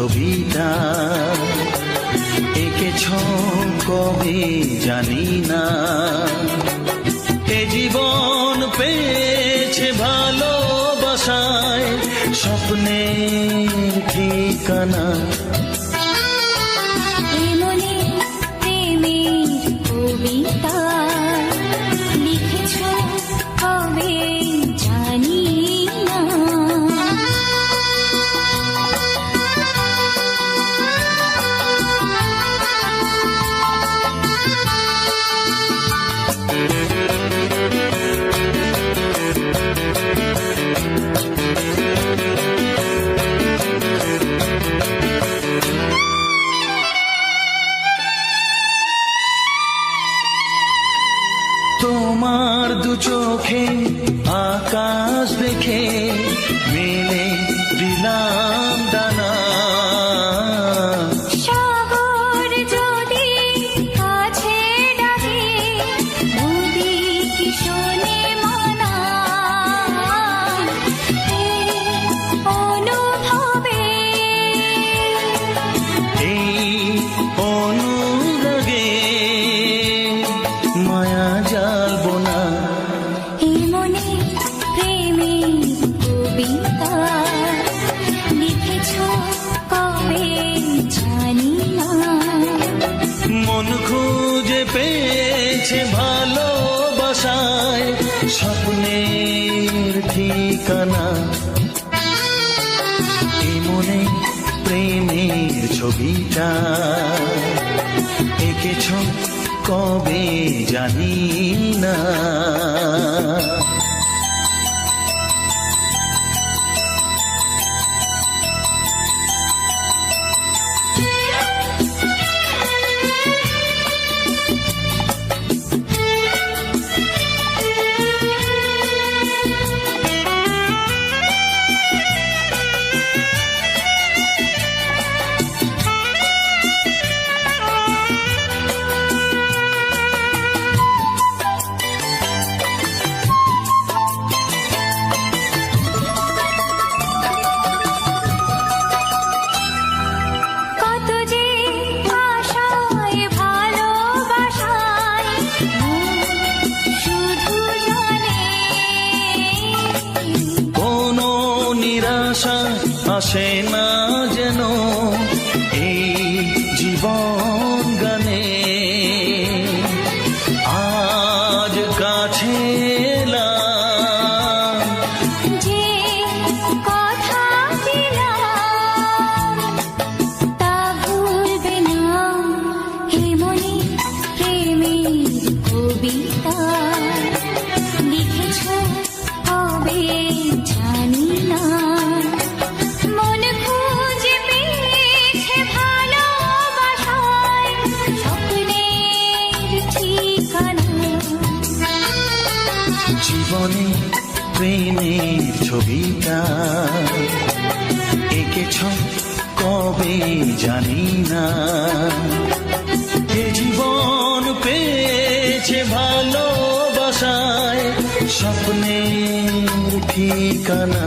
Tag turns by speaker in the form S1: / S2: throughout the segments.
S1: ছবিটা একেছ কবে জানি না। এ জীবন পেয়ে গেছে ভালোবাসায় স্বপ্নের ঠিকানা। মনে প্রেমের ছবিটা এঁকেছ কবে জানি না। আসে না
S2: কবে জানি না।
S1: এ জীবন পেয়েছে ভালোবাসায় স্বপ্নের ঠিকানা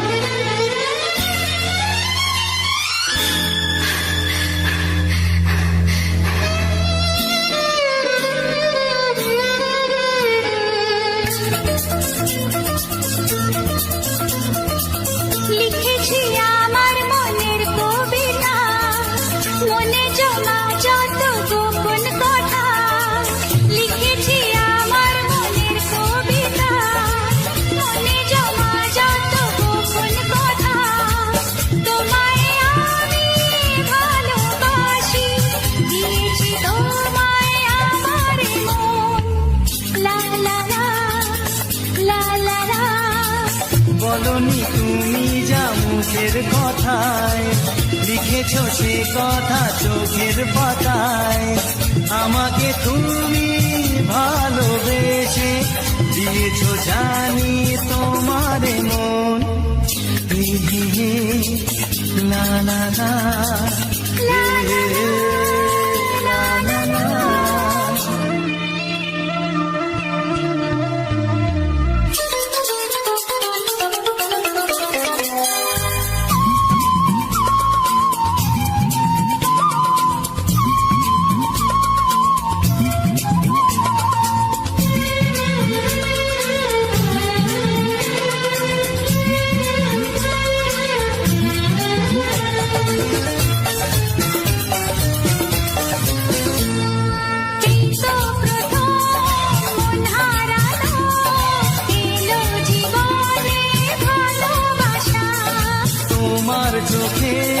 S1: চোখের কথায়, লিখেছ সে কথা চোখের পাতায়। আমাকে তুমি ভালোবেসে দিয়েছ জানি তোমার মন।
S2: না না
S1: না। চোখে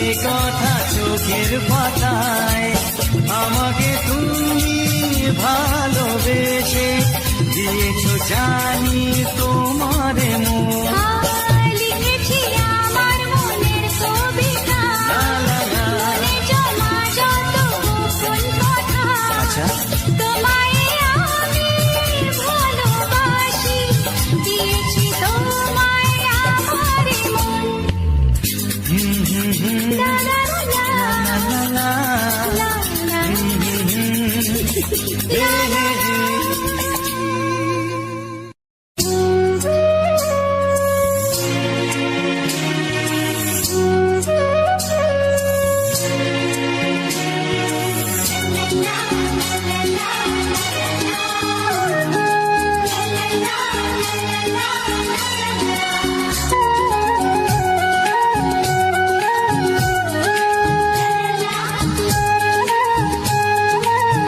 S1: সে কথা চোখের পাতায়। আমাকে তুমি ভালোবেসে দিয়েছ জানি তোমার মন।